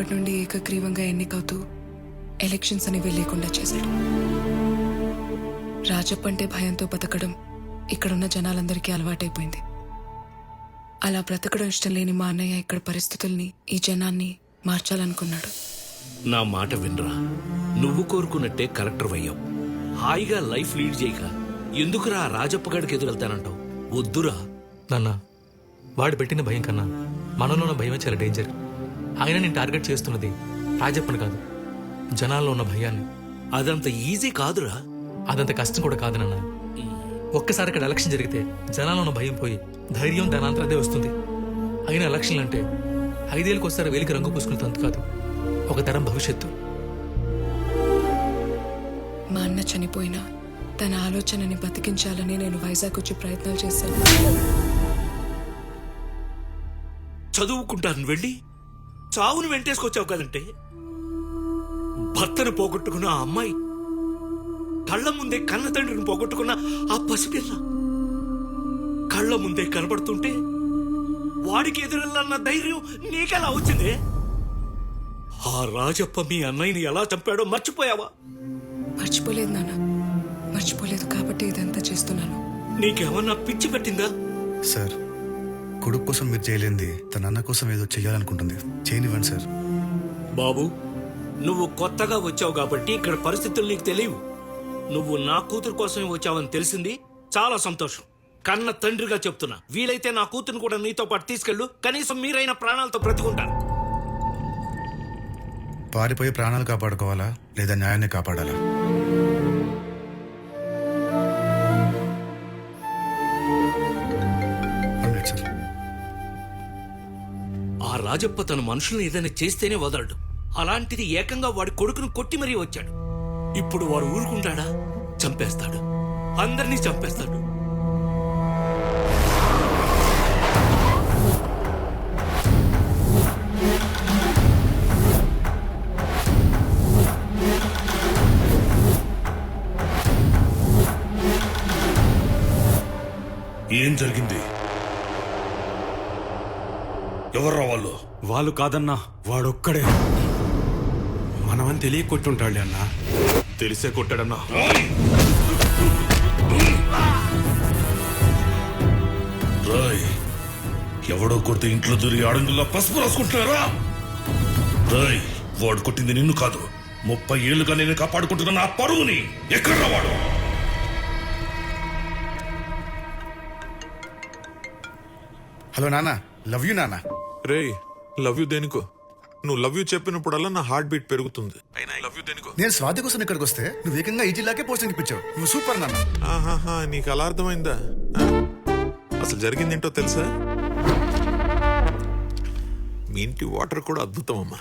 అప్పటి నుండి ఏకగ్రీవంగా ఎన్నికవుతూ ఎలక్షన్స్ అనేవి లేకుండా చేశాడు. రాజప్ప అంటే భయంతో బతకడం ఇక్కడున్న జనాలందరికీ అలవాటైపోయింది. అలా బ్రతకడం ఇష్టం లేని మా అన్నయ్య ఇక్కడ పరిస్థితుల్ని ఈ జనాన్ని మార్చాలనుకున్నాడు. నా మాట వినరా. నువ్వు కోరుకున్నట్టే కలెక్టర్ అయ్యావు హాయిగా లైఫ్ లీడ్ చేయక ఎందుకురా రాజప్పగాడికి ఎదురెళ్తానంటావు? వద్దురా. నాన్న వాడు పెట్టిన భయం కన్నా మనలో ఉన్న భయమే చాలా డేంజర్. ఆయన నేను టార్గెట్ చేస్తున్నది రాజప్పని కాదు. జనాల్లో ఉన్న భయాన్ని. అదంత ఈజీ కాదురా. అదంత కష్టం కూడా కాదు నాన్న ఒక్కసారి అక్కడ ఎలక్షన్ జరిగితే జనాల్లో ఉన్న భయం పోయి ధైర్యం దానంతరం అదే వస్తుంది. అయిన ఎలక్షన్లు అంటే ఐదేళ్ళకి ఒకసారి వేలికి రంగు పూసుకునే తంతు కాదు. ఒక తరం భవిష్యత్తు. మా అన్న చనిపోయినా తన ఆలోచనని బతికించాలని నేను వైజాగ్ వచ్చి ప్రయత్నాలు చేశాను. చదువుకుంటాను వెళ్ళి. చావును వెంటేసుకొచ్చావు కదంటే? భర్తను పోగొట్టుకున్న ఆ అమ్మాయి కళ్ళ ముందే కన్న తండ్రిని పోగొట్టుకున్న ఆ పసిపిల్ల. కళ్ళ ముందే కనబడుతుంటే వాడికి ఎదురెళ్ళన్న ధైర్యం నీకెలా వచ్చిందే? ఆ రాజప్ప మీ అన్నయ్యని ఎలా చంపాడో మర్చిపోయావా? మర్చిపోలేదు నాన్న. మర్చిపోలేదు కాబట్టి ఇదంతా చేస్తున్నాను. నీకేమన్నా పిచ్చి పెట్టిందా? సార్ కొడుకు కోసం మీరు చేయలేంది. తన అన్న కోసం ఏదో చెయ్యాలనుకుంటుంది. చేయనివ్వండి సార్. బాబు నువ్వు కొత్తగా వచ్చావు కాబట్టి ఇక్కడ పరిస్థితులు నీకు తెలియవు. నువ్వు నా కూతురు కోసమే వచ్చావని తెలిసింది. చాలా సంతోషం. కన్న తండ్రిగా చెప్తున్నా. వీలైతే నా కూతురుని కూడా నీతో పాటు తీసుకెళ్ళు. కనీసం మీరైన ప్రాణాలతో బ్రతికుంటారు. పారిపోయి ప్రాణాలు కాపాడుకోవాలా? లేదా న్యాయాన్ని కాపాడాలా? రాజప్ప తన మనుషుల్ని ఏదైనా చేస్తేనే వదలడు. అలాంటిది ఏకంగా వాడి కొడుకును కొట్టి మరీ వచ్చాడు. ఇప్పుడు వాడు ఊరుకుంటాడా? చంపేస్తాడు. అందరినీ చంపేస్తాడు. ఏం జరిగింది? ఎవర్రా వాళ్ళు? వాళ్ళు కాదన్నా వాడొక్కడే. మనమని తెలియ కొట్టుంటాడు అన్నా. తెలిసే కొట్టాడన్నా. రాయ్! ఎవడో కొడితే ఇంట్లో దూరి ఆడంగుల్లో పసుపు రాసుకుంటున్నారా? రాయ్! వాడు కొట్టింది నిన్ను కాదు. ముప్పై ఏళ్ళుగా నేను కాపాడుకుంటున్న నా పరువుని. ఎక్కడ్రా వాడు? హలో నాన్న. లవ్ యూ నాన్న రే లవ్ యూ దేనికో? నువ్వు లవ్ యూ చెప్పినప్పుడల్లా నా హార్ట్ బీట్ పెరుగుతుంది. అయినా లవ్ యూ దేనికో? నేను స్వాతి కోసం ఇక్కడికి వస్తే నువ్వు ఏకంగా ఈ జిల్లాకే పోస్టింగ్ ఇప్పించావు. నువ్వు సూపర్ నాన్న ఆహాహా నీకు అలా అర్థమైందా? అసలు జరిగిందేంటో తెలుసా? మీ ఇంటి వాటర్ కూడా అద్భుతం అమ్మా.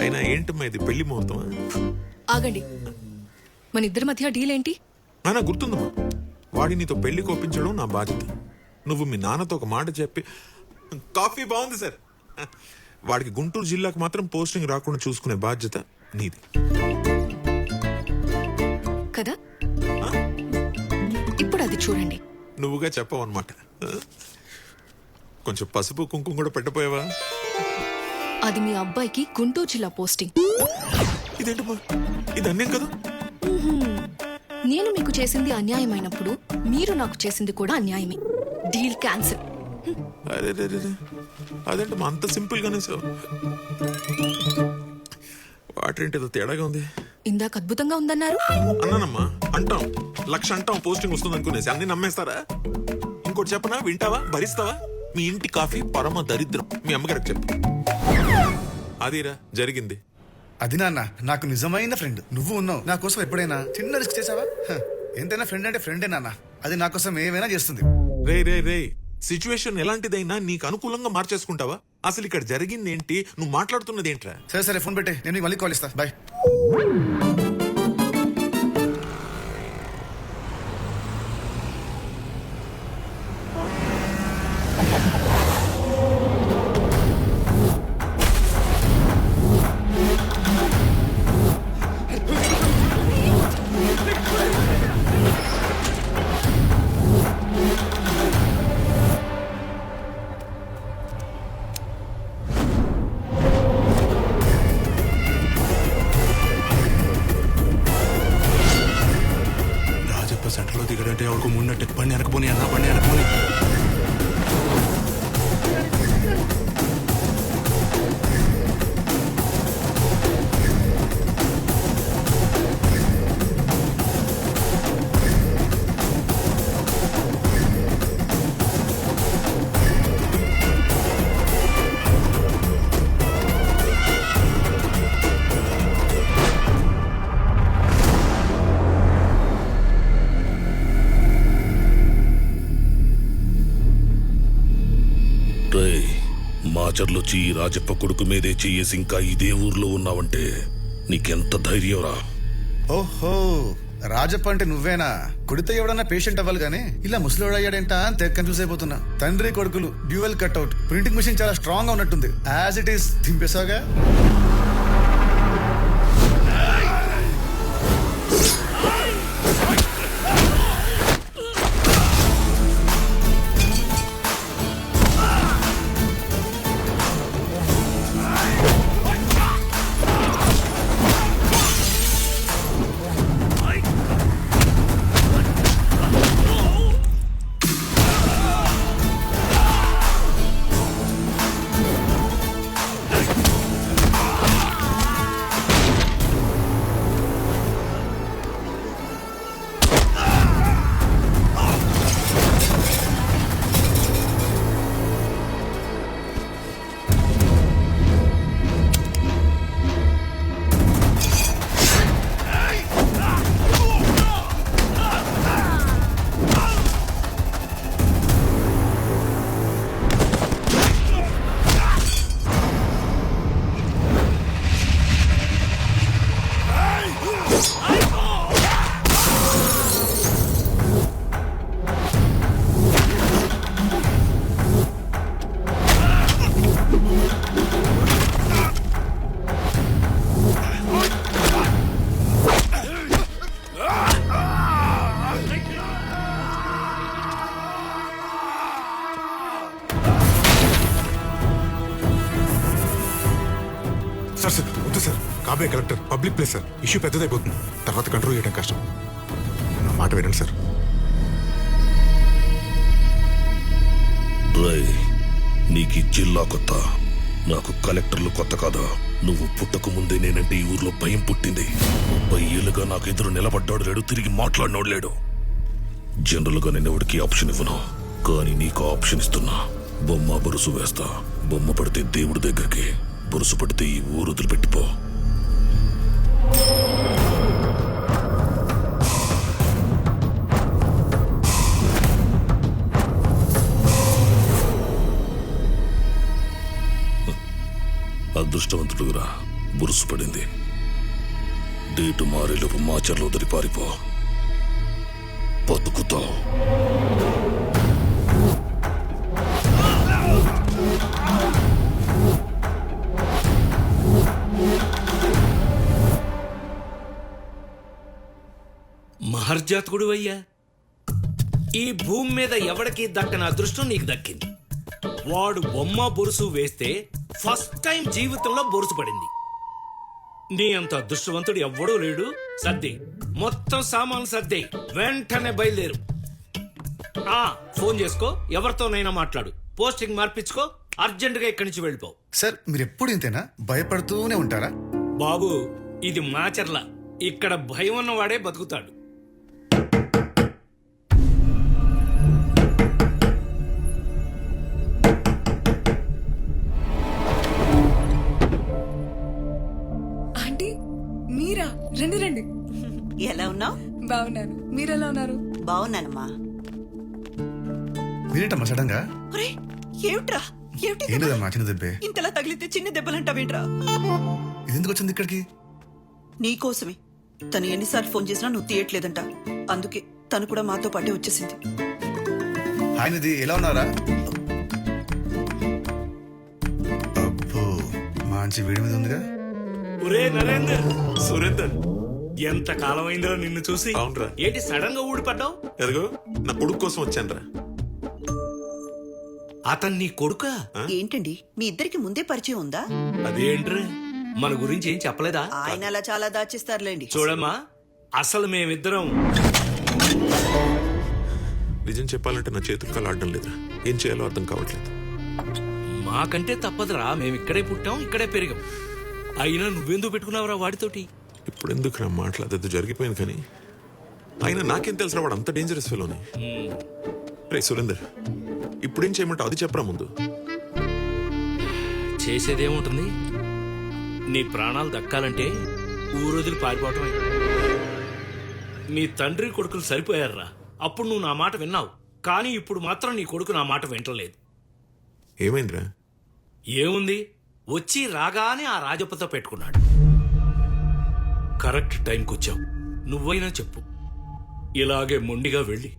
అయినా ఏంటమ్మా ఇది పెళ్ళి ముహూర్తమా? ఆగండి. మన ఇద్దరి మధ్య డీల్ ఏంటి నాన్న గుర్తుందమ్మా. వాడి నీతో పెళ్ళి కోపించడం నా బాధ్యత. నువ్వు మీ నాన్నతో ఒక మాట చెప్పి కాఫీ బాగుంది సార్. వాడికి గుంటూరు జిల్లాకు మాత్రం పోస్టింగ్ రాకుండా చూసుకునే బాధ్యత నీది. కదా? ఇప్పుడు అది చూడండి. నువ్వుగా చెప్పావు అనమాట కొంచెం పసుపు కుంకుమ కూడా పెట్టపోయావా అది మీ అబ్బాయికి గుంటూరు జిల్లా పోస్టింగ్. ఇదేంటమ్మా ఇది అన్యం కదా? నేను మీకు చేసింది అన్యాయమైనప్పుడు మీరు నాకు చేసింది కూడా అన్యాయమే. Deal cancel. రే. అదేంటమ్మా అంత సింపుల్ గానే సార్ వాటేంటి ఏదో తేడాగా ఉంది. ఇందాక అద్భుతంగా ఉందన్నారు. అన్నానమ్మా అంటాం. లక్ష అంటాం పోస్టింగ్ వస్తుంది అనుకునేసి అన్ని నమ్మేస్తారా? ఇంకోటి చెప్పనా? వింటావా? భరిస్తావా? మీ ఇంటి కాఫీ పరమ దరిద్రం. మీ అమ్మగారికి చెప్పు. అదిరా జరిగింది. అది నాన్న నాకు నిజమైన ఫ్రెండ్. నువ్వు ఉన్నావు. నా కోసం ఎప్పుడైనా చిన్న రిస్క్ చేసావా హ, ఎంతైనా ఫ్రెండ్ అంటే ఫ్రెండే నాన్న. అది నా కోసం ఏమైనా చేస్తుంది. రే రే రే సిచ్యువేషన్ ఎలాంటిదైనా నీకు అనుకూలంగా మార్చేసుకుంటావా? అసలు ఇక్కడ జరిగిందేంటి? నువ్వు మాట్లాడుతున్నది ఏంట్రా సరే సరే ఫోన్ పెట్టే. నేను నీకు మళ్ళీ కాల్ ఇస్తా. బాయ్. మాచర్లొచ్చి ఈ రాజప్ప కొడుకు మీదే చెయ్యేసి ఇంకా ఇదే ఊర్లో ఉన్నావంటే నీకెంత ధైర్యంరా ఓహో రాజప్ప అంటే నువ్వేనా కుడితే ఎవడన్నా పేషెంట్ అవ్వాలి కానీ ఇలా ముసలివాడు అయ్యాడేంట అని తెగ కన్ఫ్యూజ్ అయిపోతున్నా తండ్రి కొడుకులు డ్యూయల్ కట్అవుట్ ప్రింటింగ్ మిషన్ చాలా స్ట్రాంగ్గా ఉన్నట్టుంది యాజ్ ఇట్ ఈస్ దింపేసాగా వద్దు sir. కాబే collector public place sir. Issue పెద్దదైపోతుంది. తర్వాత కంట్రోల్ చేయడం కష్టం. నా మాట వినండి సార్. రేయ్ నీకు జిల్లా కొత్త. నాకు కలెక్టర్లు కొత్త కాదా? నువ్వు పుట్టక ముందే నేనంటే ఈ ఊర్లో భయం పుట్టింది. ముప్పై ఏళ్ళుగా నాకు ఎదురు నిలబడ్డాడు లేడు తిరిగి మాట్లాడినోడు లేడు. జనరల్గా నేను ఎవరికి ఆప్షన్ ఇవ్వను. కానీ నీకు ఆప్షన్ ఇస్తున్నా. బొమ్మ బరుసు వేస్తా. బొమ్మ పడితే దేవుడి దగ్గరికి. బురుసు పడితే ఈ ఊరు వదిలిపెట్టిపో. అదృష్టవంతుడురా బురుసు పడింది డేటు మారేలోపు మాచర్లో వదిలి పారిపో బతుకుతావు. మహర్జాతకుడు అయ్యా. ఈ భూమి మీద ఎవడికి దక్కని అదృష్టం నీకు దక్కింది? వాడు బొమ్మ బొరుసు వేస్తే ఫస్ట్ టైం జీవితంలో బొరుసు పడింది. నీ అంత అదృష్టవంతుడు ఎవ్వడూ లేడు. సర్ది. మొత్తం సామాన్లు సర్ది. వెంటనే బయలుదేరు. ఆ ఫోన్ చేసుకో. ఎవరితోనైనా మాట్లాడు. పోస్టింగ్ మార్పించుకో. అర్జెంటుగా ఇక్కడి నుంచి వెళ్ళిపో. సార్ మీరు ఎప్పుడు ఇంతేనా? భయపడుతూనే ఉంటారా? బాబు ఇది మాచర్ల. ఇక్కడ భయం ఉన్నవాడే బతుకుతాడు. బాగున్నాను. మీరెలా ఉన్నారు? బాగున్నానమ్మా. మీరేంటమ్మా సడన్గా? ఒరే ఏమిట్రా? ఏమిటి ఏం లేదమ్మా చిన్న దెబ్బే? ఇంతలా తగిలితే చిన్న దెబ్బలంటావేంట్రా? ఇది ఎందుకు వచ్చింది ఇక్కడికి? నీకోసమే తను ఎన్నిసార్లు ఫోన్ చేసినా నువ్వు తీయట్లేదంట. అందుకే తను కూడా మాతో పాటే వచ్చేసింది. హాయ్ నిధి ఎలా ఉన్నారా అబ్బో మంచి వేడి మీద ఉందిగా? ఒరే నరేందర్ సురేందర్. ఎంత కాలం అయిందో నిన్ను చూసి? అవునురా. ఏంటి సడన్గా ఊడిపడ్డావు ఎదుగో నా కొడుకు కోసం వచ్చానురా. అతన్ని నీ కొడుకా? ఏంటండి? మీ ఇద్దరికి ముందే పరిచయం ఉందా? అదేంట్రా? మన గురించి ఏం చెప్పలేదా? ఆయన అలా చాలా దాచిస్తారులేండి. చూడమ్మా అసలు మేమిద్దరం నిజం చెప్పాలంటే నా చేతులు కాలు ఆడడం లేదురా. ఏం చేయాలో అర్థం కావట్లేదు. మాకంటే తప్పదురా. మేము ఇక్కడే పుట్టాం ఇక్కడే పెరిగాం. అయినా నువ్వెందుకు పెట్టుకున్నావురా వాడితోటి? ఇప్పుడు ఎందుకు నా మాట్లాడదు జరిగిపోయింది కానీ అయినా నాకేం తెలుసు వాడు అంత డేంజరస్ ఫెలోని రే సురేందర్ ఇప్పుడేం చేయమంటావు? అది చెప్పరా ముందు. చేసేదేముంటుంది? నీ ప్రాణాలు దక్కాలంటే ఊరొదిలి పారిపోవటమే నీ తండ్రి కొడుకులు సరిపోయారురా అప్పుడు నువ్వు నా మాట విన్నావు. కానీ ఇప్పుడు మాత్రం నీ కొడుకు నా మాట వింటలేదు. ఏమైందిరా? ఏముంది? వచ్చి రాగానే ఆ రాజప్పతో పెట్టుకున్నాడు. కరెక్ట్ టైంకి వచ్చావు నువ్వైనా చెప్పు. ఇలాగే మొండిగా వెళ్ళి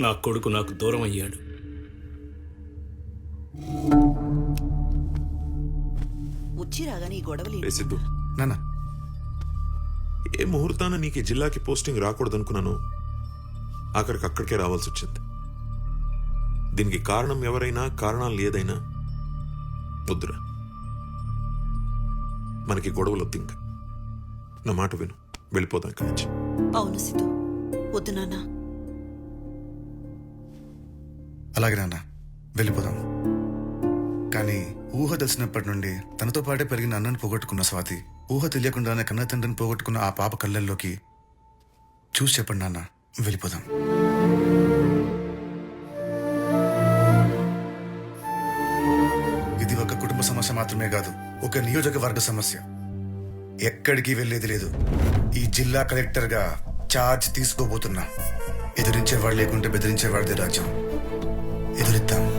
నా కొడుకు నాకు దూరం అయ్యాడు. వచ్చి రాగానే ఈ గొడవలు. రే సిద్ధు. నాన్న. ఏ ముహూర్తాన నీకు ఈ జిల్లాకి పోస్టింగ్ రాకూడదు అనుకున్నాను ఆఖరికి అక్కడికే రావాల్సి వచ్చింది దీనికి కారణం ఎవరైనా కారణాలు ఏదైనా వద్దురా. మనకి గొడవలు వద్దు ఇంకా. నా మాట విను. వెళ్ళిపోదాం ఇక్కడి నుంచి. అవును సిద్ధు. వద్దు నాన్న. అలాగే నాన్న. వెళ్ళిపోదాం. కానీ ఊహ తెలిసినప్పటి నుండి తనతో పాటే పెరిగిన అన్నను పోగొట్టుకున్న స్వాతి ఊహ తెలియకుండానే కన్న తండ్రిని పోగొట్టుకున్న ఆ పాప కళ్ళల్లోకి చూసి చెప్పండి నాన్న. వెళ్ళిపోదాం. ఇది ఒక కుటుంబ సమస్య మాత్రమే కాదు ఒక నియోజకవర్గ సమస్య. ఎక్కడికి వెళ్ళేది లేదు. ఈ జిల్లా కలెక్టర్గా చార్జ్ తీసుకోబోతున్నా. ఎదిరించేవాడు లేకుంటే బెదిరించేవాడిదే రాజ్యం. ఎదురిద్దాం.